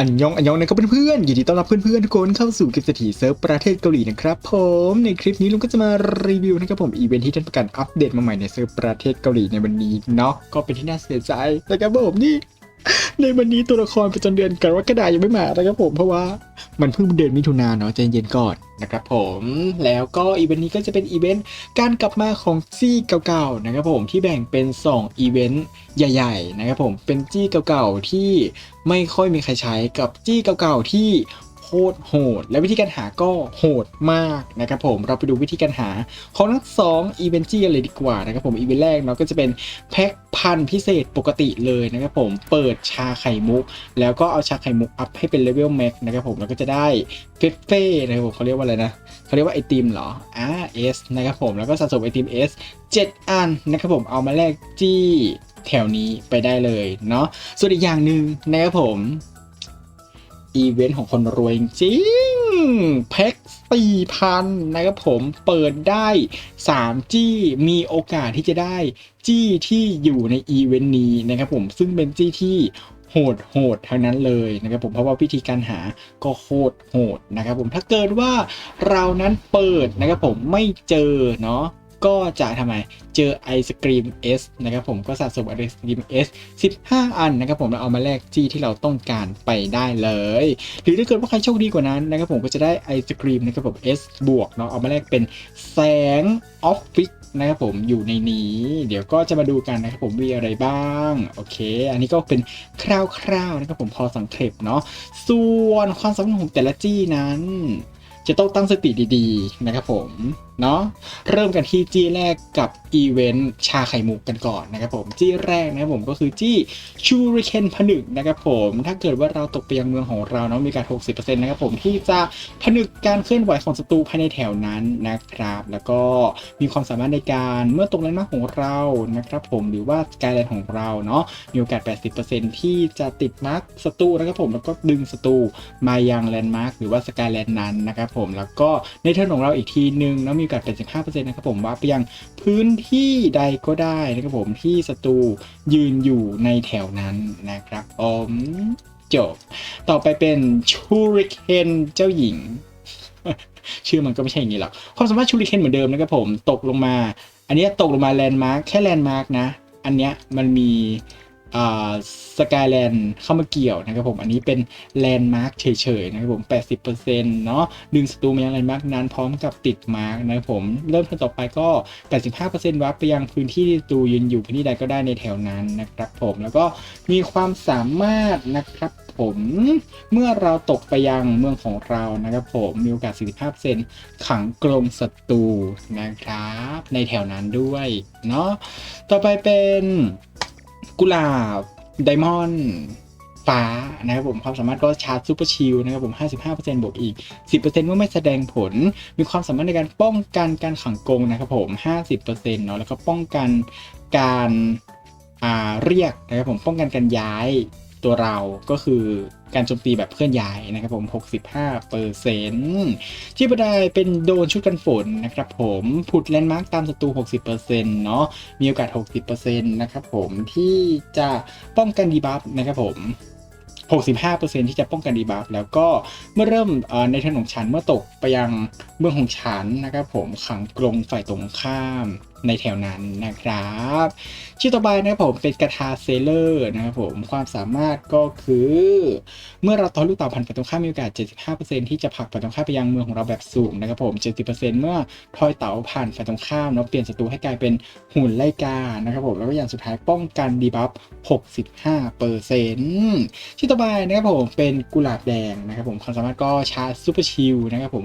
อันยองอันยองนะครับเพื่อนๆยินดีต้อนรับเพื่อนๆทุกคนเข้าสู่กิจสถีเซิร์ฟประเทศเกาหลีนะครับผมในคลิปนี้ลุงก็จะมารีวิวนะครับผมอีเวนท์ที่ท่านประกันอัปเดตมาใหม่ในเซิร์ฟประเทศเกาหลีในวันนี้เนาะก็เป็นที่น่าเสียใจนะครับผมนี่ ในวันนี้ตัวละครประจำเดือนกรกฎายังไม่มานะครับผมเพราะว่ามันเพิ่งเดือนมิถุนาเนาะใจเย็นก่อนนะครับผมแล้วก็อีเวนต์นี้ก็จะเป็นอีเวนต์การกลับมาของจี้เก่าๆนะครับผมที่แบ่งเป็น2อีเวนต์ใหญ่ๆนะครับผมเป็นจี้เก่าๆที่ไม่ค่อยมีใครใช้กับจี้เก่าๆที่ คตรโหด และวิธีการหาก็โหดมากนะครับผมเราไปดูวิธีการหาของทั้งสองอีเวนต์จี้กันเลยดีกว่านะครับผมอีเวนต์แรกเนาะก็จะเป็นแพ็คพันพิเศษปกติเลยนะครับผมเปิดชาไข่มุก แล้วก็เอาชาไข่มุกอัพให้เป็นเลเวลแม็กนะครับผมแล้วก็จะได้เฟฟเฟ่นะครับผมเขาเรียกว่าอะไรนะเขาเรียกว่าไอติมเหรออ่าเอสนะครับผมแล้วก็สะสมไอติมเอส7อันนะครับผมเอามาแลกจี้แถวนี้ไปได้เลยเนาะส่วนอีกอย่างหนึ่งนะครับผม อีเวนต์ของคนรวยจริงแพ็คสี่พันนะครับผมเปิดได้3จี้มีโอกาสที่จะได้จี้ที่อยู่ในอีเวนต์นี้นะครับผมซึ่งเป็นจี้ที่โหดโหดทั้งนั้นเลยนะครับผมเพราะว่าวิธีการหาก็โคตรโหดนะครับผมถ้าเกิดว่าเรานั้นเปิดนะครับผมไม่เจอเนาะ ก็จะทำไมเจอไอศกรีม S นะครับผมก็สะสมไอศกรีม S 15 อันนะครับผมแล้วเอามาแลกจี้ที่เราต้องการไปได้เลย หรือถ้าเกิดว่าใครโชคดีกว่านั้นนะครับผมก็จะได้ไอศกรีมนะครับผม S บวกเนาะเอามาแลกเป็นแสงออฟฟิศนะครับผมอยู่ในนี้ เดี๋ยวก็จะมาดูกันนะครับผมมีอะไรบ้าง โอเค อันนี้ก็เป็นคร่าวๆนะครับผมพอสังเกตเนาะส่วนความสำคัญของแต่ละจี้นั้น จะต้องตั้งสติดีๆนะครับผม เนาะเริ่มกันที่จี้แรกกับอีเวนต์ชาไข่มุกกันก่อนนะครับผมจี้แรกนะครับผมก็คือจี้ชูริเคนผนึกนะครับผมถ้าเกิดว่าเราตกไปยังเมืองของเราเนาะมีการ 60%นะครับผมที่จะผนึกการเคลื่อนไหวของศัตรูภายในแถวนั้นนะครับ แล้วก็มีความสามารถในการเมื่อตกแลนด์มาร์คของเรานะครับผมหรือว่าสกายแลนด์ของเราเนาะมีโอกาส 80%ที่จะติดมาร์คศัตรูนะครับผมแล้วก็ดึงศัตรูมายังแลนด์มาร์คหรือว่าสกายแลนด์นั้นนะครับผมแล้วก็ในเทิร์นของเราอีกทีนึงเนาะมีกาส85%นะครับผมว่าไปยังพื้นที่ใดก็ได้นะครับผมที่ศัตรูยืนอยู่ในแถวนั้นนะครับผมจบ ต่อไปเป็นชูริเคนเจ้าหญิง ชื่อมันก็ไม่ใช่อย่างนี้หรอกความสามารถชูริเคนเหมือนเดิมนะครับผมตกลงมา อันนี้ตกลงมาแลนด์มาร์คแค่แลนด์มาร์คนะ อันเนี้ยมันมี สกายแลนด์เข้ามาเกี่ยวนะครับผม อันนี้เป็นแลนด์มาร์คเฉยๆนะครับผม 80%เนาะดึงศัตรูมายังแลนด์มาร์คนั้นพร้อมกับติดมาร์คนะครับผม เริ่มเทิร์นต่อไปก็ 85%วับไปยังพื้นที่ที่ศัตรูยืนอยู่พื้นที่ใดก็ได้ในแถวนั้นนะครับผม แล้วก็มีความสามารถนะครับผมเมื่อเราตกไปยังเมืองของเรานะครับผมมีโอกาส 45%ขังกรงศัตรูนะครับ ในแถวนั้นด้วยเนาะต่อไปเป็น กุหลาบไดมอนด์ฟ้านะครับผมความสามารถก็ชาร์จซูเปอร์ชิลนะครับผม 55%บวกอีก 10%เมื่อไม่แสดงผล มีความสามารถในการป้องกันการขังกงนะครับผม 50%เนาะแล้วก็ป้องกันการเรียกนะครับผมป้องกันการย้าย ตัวเราก็คือการโจมตีแบบเคลื่อนย้ายนะครับผม 65เปอร์เซ็นที่บันไดเป็นโดนชุดกันฝนนะครับผมผุดแลนด์มาร์กตามศัตรู 60%เนาะ มีโอกาส 60%นะครับผมที่จะป้องกันดีบัฟนะครับผม 65%ที่จะป้องกันดีบัฟแล้วก็เมื่อเริ่มในเทิร์นของฉันเมื่อตกไปยังเมืองของฉันนะครับผมขังกรงฝ่ายตรงข้าม ในแถวนั้นนะครับ ชื่อต่อไปนะครับผมเป็นกระทาเซเลอร์นะครับผมความสามารถก็คือ เมื่อเราต่อลูกเต่าพันฝ่ายตรงข้ามมีโอกาส 75%ที่จะผลักฝ่ายตรงข้ามไปยังเมืองของเราแบบสูงนะครับผม 70%เมื่อทอยเต่าผ่านฝ่ายตรงข้ามเนาะเปลี่ยนศัตรูให้กลายเป็นหุ่นไล่กานะครับผมแล้วก็อย่างสุดท้ายป้องกันดีบัฟ 65%ที่อต่อไปนะครับผมเป็นกุหลาบแดงนะครับผมความสามารถก็ชาร์จซูเปอร์ชิลนะครับผม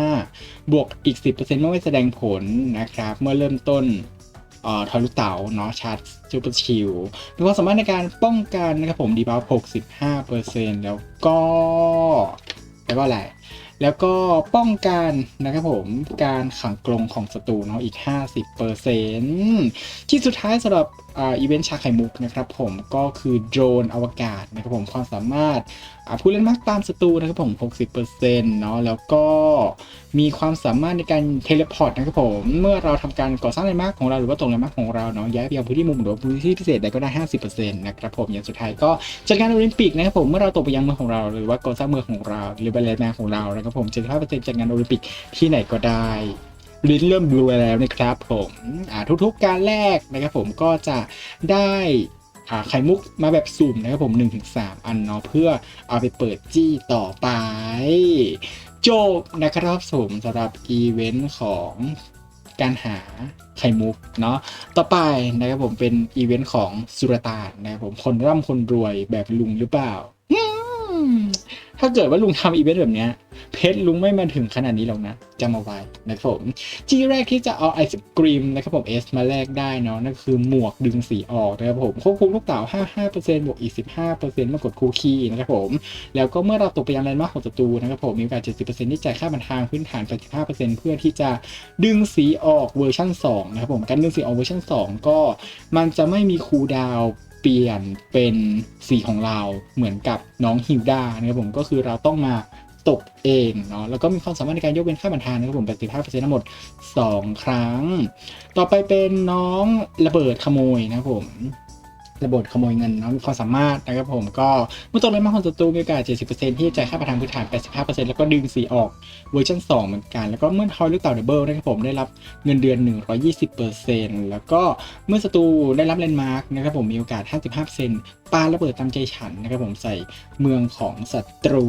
55 บวกอีก 10%เมื่อไม่แสดงผลนะครับเมื่อเริ่มต้นเอ่อทอรุเต๋าเนาะชาร์จซูเปอร์ชิลมีความสามารถในการป้องกันนะครับผมดีบัฟ65%แล้วก็แล้วก็อะไร แล้วก็ป้องกันนะครับผมการขังกรงของศัตรูเนาะอีก 50%ที่สุดท้ายสำหรับอ่าอีเวนต์ชาไข่มุกนะครับผมก็คือโดรนอวกาศนะครับผมความสามารถอ่าผู้เล่นมากตามศัตรูนะครับผม 60%เนาะแล้วก็มีความสามารถในการเทเลพอร์ตนะครับผม เมื่อเราทำการก่อสร้างแลนมาร์คของเราหรือว่าตกแลนมาร์คของเราเนาะย้ายไปยังพื้นที่มุมหรือพื้นที่พิเศษใดก็ได้ 50%นะครับผมอย่างสุดท้ายก็จัดการโอลิมปิกนะครับผมเมื่อเราตกไปยังเมืองของเรา หรือว่าก่อสร้างเมืองของเรา หรือแลนด์มาร์คของเรานะครับผม75%จัดงานโอลิมปิกที่ไหนก็ได้ ลิ้นเริ่มบลูแล้วนะครับผมทุกๆการแรกนะครับผมก็จะได้ไข่มุกมาแบบสุ่มนะครับผม 1-3 อันเนาะเพื่อเอาไปเปิดจี้ต่อไป จบนะครับผมสำหรับอีเวนต์ของการหาไข่มุกเนาะต่อไปนะครับผมเป็นอีเวนต์ของสุรตานนะครับผมคนร่ำคนรวยแบบลุงหรือเปล่า ถ้าเกิดว่าลุงทำอีเวนต์แบบเนี้ยเพชรลุงไม่มาถึงขนาดนี้หรอกนะจำเอาไว้นะครับผมจีแรกที่จะเอาไอศกรีมนะครับผมเอสมาแลกได้เนาะนั่นคือหมวกดึงสีออกนะครับผมควบคุมลูกเต๋า55%บวกอีก 15%เมื่อกดคูคีนะครับผม แล้วก็เมื่อเราตกไปยังแลนด์มาร์คของศัตรูนะครับผมมีโอกาส70%ที่จ่ายค่าบันทางพื้นฐาน85%เพื่อที่จะดึงสีออกเวอร์ชัน2นะครับผมการดึงสีออกเวอร์ชัน2 ก็มันจะไม่มีคูดาว เปลี่ยนเป็นสีของเราเหมือนกับน้องฮิวดานะครับผมก็คือเราต้องมาตกเองเนาะแล้วก็มีความสามารถในการยกเว้นค่าบันทานนะครับผม85%ทั้งหมด 2 ครั้ง ต่อไปเป็นน้องระเบิดขโมยนะครับผม ระเบิดขโมยเงินเนาะมีความสามารถนะครับผมก็เมื่อตกเลยมาของศัตรูมีโอกาส 70%ที่จะจ่ายค่าประทานพื้นฐาน 85%แล้วก็ดึงสีออกเวอร์ชัน2 เหมือนกัน แล้วก็เมื่อทอยลูกเต่าดับเบิลนะครับผมได้รับเงินเดือน 120%แล้วก็เมื่อศัตรูได้รับแลนมาร์กนะครับผมมีโอกาส 55%ปาระเบิดตามใจฉันนะครับผมใส่เมืองของศัตรู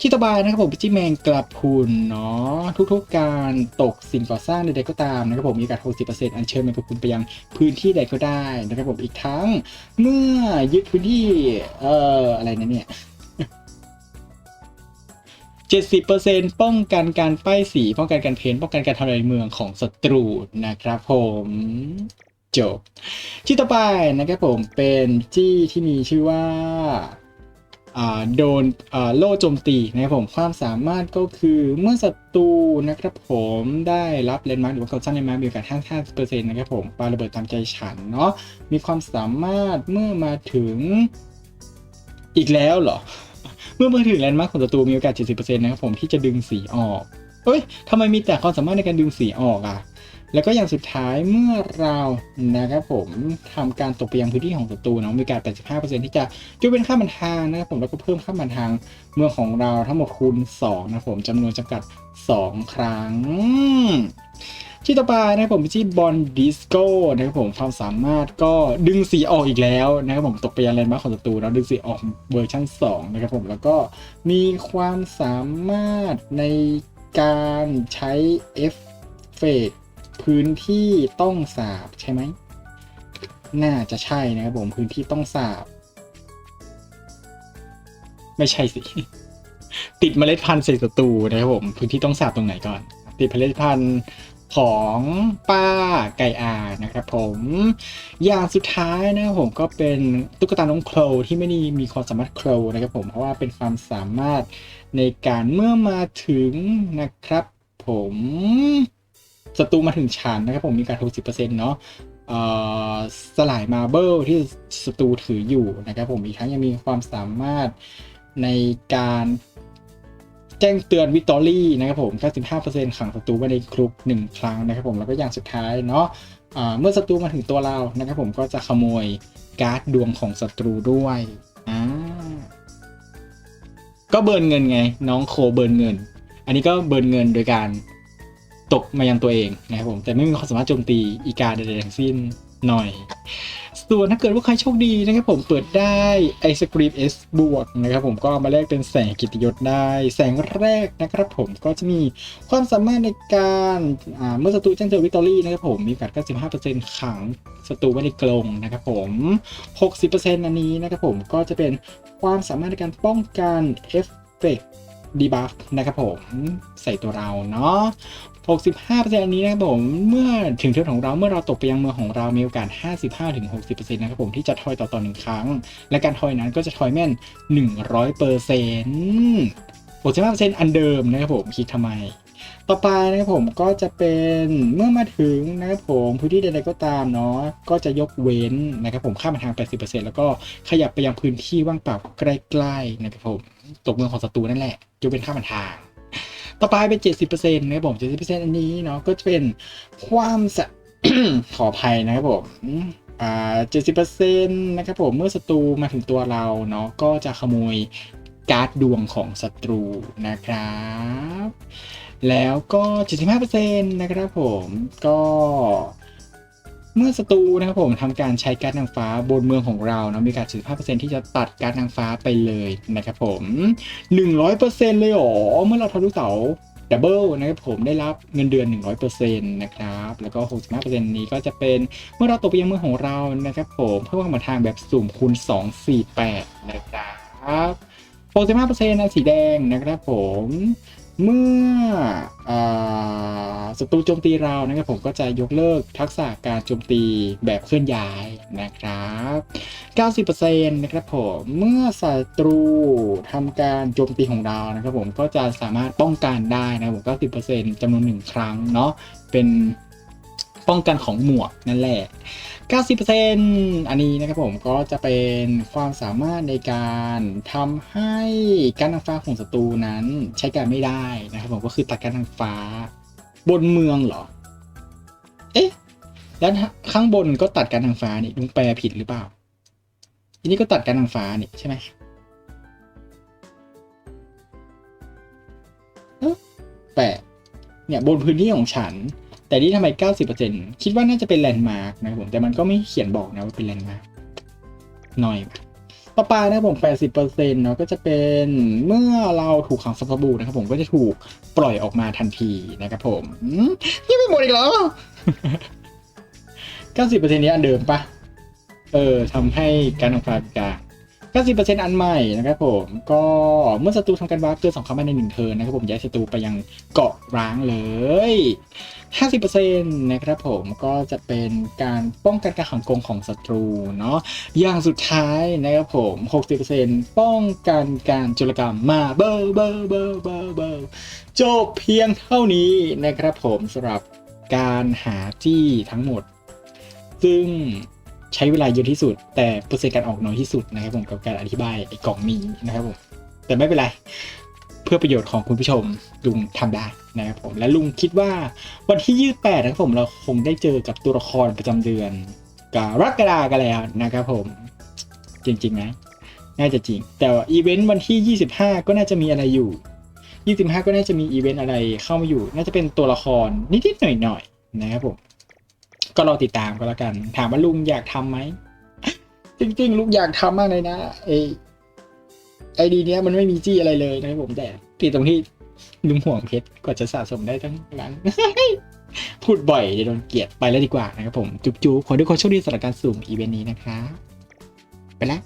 ที่ต่อไปนะครับผมพิจิแมงกระพรุนเนาะทุกๆการตกสิ่งก่อสร้างใดๆก็ตามนะครับผมมีโอกาส 60%อัญเชิญแมงกระพุนไปยังพื้นที่ใดก็ได้นะครับผมอีกทั้ง เมื่อยึดพื้นที่เอ่ออะไรนะเนี่ย70%ป้องกันการป้ายสี ป้องกันการเพ้นป้องกันการทำลายเมืองของศัตรูนะครับผมจบที่ต่อไปนะครับผมเป็นจี้ที่มีชื่อว่า โดนโล่โจมตีนะครับผมความสามารถก็คือเมื่อศัตรูนะครับผมได้รับเลนมาร์หรือว่าเขาสร้างเลนมาร์มีโอกาส55%นะครับผมปาระเบิดตามใจฉันเนาะมีความสามารถเมื่อมาถึงอีกแล้วเหรอ เมื่อมาถึงแลนด์มาร์คของศัตรูมีโอกาส 70%นะครับผมที่จะดึงสีออกเอ้ยทำไมมีแต่ความสามารถในการดึงสีออกอะ แล้วก็อย่างสุดท้ายเมื่อเรานะครับผมทำการตกไปยังพื้นที่ของศัตรูเนาะมีโอกาส85%ที่จะยกเป็นค่าบันทางนะครับผมแล้วก็เพิ่มค่าบันทางเมืองของเราทั้งหมดคูณ2นะครับผมจำนวนจำกัด 2 ครั้งที่ต่อไปนะครับผมที่บอลดิสโก้นะครับผมความสามารถก็ดึงสีออกอีกแล้วนะครับผมตกไปยังแลนด์มาร์คของศัตรูแล้วดึงสีออกเวอร์ชัน2 นะครับผมแล้วก็มีความสามารถในการใช้เอฟเฟกต์ พื้นที่ต้องสาบใช่ไหม น่าจะใช่นะครับผมพื้นที่ต้องสาบ ไม่ใช่สิ ติดเมล็ดพันธุ์ใส่ศัตรูนะครับผม พื้นที่ต้องสาบตรงไหนก่อน ติดเมล็ดพันธุ์ของป้าไก่อานะครับผมอย่างสุดท้ายนะครับผมก็เป็นตุ๊กตาน้องโคลที่ไม่ได้มีความสามารถโคลนะครับผมเพราะว่าเป็นความสามารถในการเมื่อมาถึงนะครับผม ศัตรูมาถึงฉันนะครับผมมีการ60%เนาะเอ่อสลายมาเบิลที่ศัตรูถืออยู่นะครับผมอีกทั้งยังมีความสามารถในการแจ้งเตือนวิตอรี่นะครับผม 95%ขังศัตรูไว้ในกรุ๊ป1ครั้งนะครับผมแล้วก็อย่างสุดท้ายเนาะเมื่อศัตรูมาถึงตัวเรานะครับผมก็จะขโมยการ์ดดวงของศัตรูด้วยอ่าก็เบิร์นเงินไง น้องโคเบิร์นเงิน อันนี้ก็เบิร์นเงินโดยการ ตกมายังตัวเองนะครับผมแต่ไม่มีความสามารถโจมตีอีกาใดๆทั้งสิ้นหน่อย ส่วนถ้าเกิดว่าใครโชคดีนะครับผมเปิดได้ไอศกรีม S บวกนะครับผมก็มาแลกเป็นแสงกิติยศได้ แสงแรกนะครับผมก็จะมีความสามารถในการเมื่อศัตรูแจ้งเตือวิกตอรี่นะครับผมมีโอกาส95%ขังศัตรูไว้ในกรงนะครับผม 60%อันนี้นะครับผมก็จะเป็นความสามารถในการป้องกันเอฟเฟกต์ ดีบัฟนะครับผมใส่ตัวเราเนาะ 65%อันนี้นะครับผม เมื่อถึงเทือกของเราเมื่อเราตกไปยังเมืองของเรา มีโอกาส 55-60%นะครับผมที่จะทอยต่อต่อหนึ่งครั้ง และการทอยนั้นก็จะทอยแม่น 100%65% อันเดิมนะครับผมคิดทำไม ต่อไปนะครับผมก็จะเป็นเมื่อมาถึงนะครับผมพื้นที่ใดๆก็ตามเนาะก็จะยกเว้นนะครับผมข้ามมาทาง 80%แล้วก็ขยับไปยังพื้นที่ว่างเปล่าใกล้ๆนะครับผมตกเมืองของศัตรูนั่นแหละยกเป็นข้ามมาทาง ต่อไปเป็น 70%นะครับผม70%อันนี้เนาะก็จะเป็นความสะขออภัยนะครับผมอ่า70%นะครับผมเมื่อศัตรูมาถึงตัวเราเนาะก็จะขโมยการ์ดดวงของศัตรูนะครับ แล้วก็ 75%นะครับผมก็เมื่อศัตรูนะครับผมทำการใช้การ์ดนางฟ้าบนเมืองของเราเนาะมีการ75%ที่จะตัดการ์ดนางฟ้าไปเลยนะครับผม 100%เลยหรอเมื่อเราทะลุเสาดับเบิลนะครับผมได้รับเงินเดือน 100%นะครับ แล้วก็ 65%นี้ก็จะเป็นเมื่อเราตกไปยังเมืองของเรานะครับผมเพื่อวางมาทางแบบสุ่มคูณ 248 นะครับ 65%นะสีแดงนะครับผม เมื่ออศัตรูโจมตีเรานะครับผมก็จะยกเลิกทักษะการโจมตีแบบเคลื่อนย้ายนะครับ 90%นะครับผมเมื่อศัตรูทำการโจมตีของเรานะครับผมก็จะสามารถป้องกันได้นะครับผม90%จำนวนหนึ่งครั้งเนาะเป็น ป้องกันของหมวกนั่นแหละ 90%อันนี้นะครับผมก็จะเป็นความสามารถในการทำให้การนางฟ้าของศัตรูนั้นใช้การไม่ได้นะครับผมก็คือตัดการนางฟ้าบนเมืองเหรอ เอ๊ะ แล้วข้างบนก็ตัดการนางฟ้านี่ลุงแปลผิดหรือเปล่าอันนี้ก็ตัดการนางฟ้านี่ใช่ไหมแปลกเนี่ยบนพื้นที่ของฉัน แต่นี่ทำไม 90%คิดว่าน่าจะเป็นแลนด์มาร์กนะครับผมแต่มันก็ไม่เขียนบอกนะว่าเป็นแลนด์มาร์กหน่อยต่อไปนะครับผม 80%เนาะก็จะเป็นเมื่อเราถูกขังสับบูนะครับผมก็จะถูกปล่อยออกมาทันทีนะครับผมนี่ไม่หมดอีกเหรอ 90%นี้อันเดิมปะเออทำให้การทำฟาการ 90%อันใหม่นะครับผมก็เมื่อศัตรูทำการวาร์ปเกินสองครั้งภายในหนึ่งเทิร์นนะครับผมย้ายศัตรูไปยังเกาะร้างเลย 50%นะครับผมก็จะเป็นการป้องกันการขังกงของศัตรูเนาะอย่างสุดท้ายนะครับผม 60%ป้องกันการโจรกรรมมาเบอร์เบอร์เบอร์เบอร์เบอร์จบเพียงเท่านี้นะครับผมสำหรับการหาจี้ทั้งหมด ซึ่ง ใช้เวลาเยอะที่สุด แต่เปอร์เซ็นต์การออกน้อยที่สุดนะครับผมกับการอธิบายไอ้กล่องนี้นะครับผมแต่ไม่เป็นไรเพื่อประโยชน์ของคุณผู้ชมลุงทำได้นะครับผมและลุงคิดว่าวันที่ 28 นะครับผมเราคงได้เจอกับตัวละครประจำเดือนกรกฎากันแล้วนะครับผมจริงๆนะน่าจะจริง แต่อีเวนต์วันที่ 25 ก็น่าจะมีอะไรอยู่ 25 ก็น่าจะมีอีเวนต์อะไรเข้ามาอยู่ น่าจะเป็นตัวละครนิดๆหน่อยๆนะครับผม ก็รอติดตามก็แล้วกัน ถามว่าลุงอยากทำไหม จริง ๆ ลุงอยากทำมากเลยนะไอไอดีเนี้ยมันไม่มีจี้อะไรเลยนะครับผมแต่ติดตรงที่ลุงห่วงเพชรกว่าจะสะสมได้ทั้งนั้นพูดบ่อยเดี๋ยวโดนเกลียดไปแล้วดีกว่านะครับผม จุ๊บๆขอทุกคนโชคดีสำหรับการสุ่มอีเวนต์นี้นะครับไปแล้ว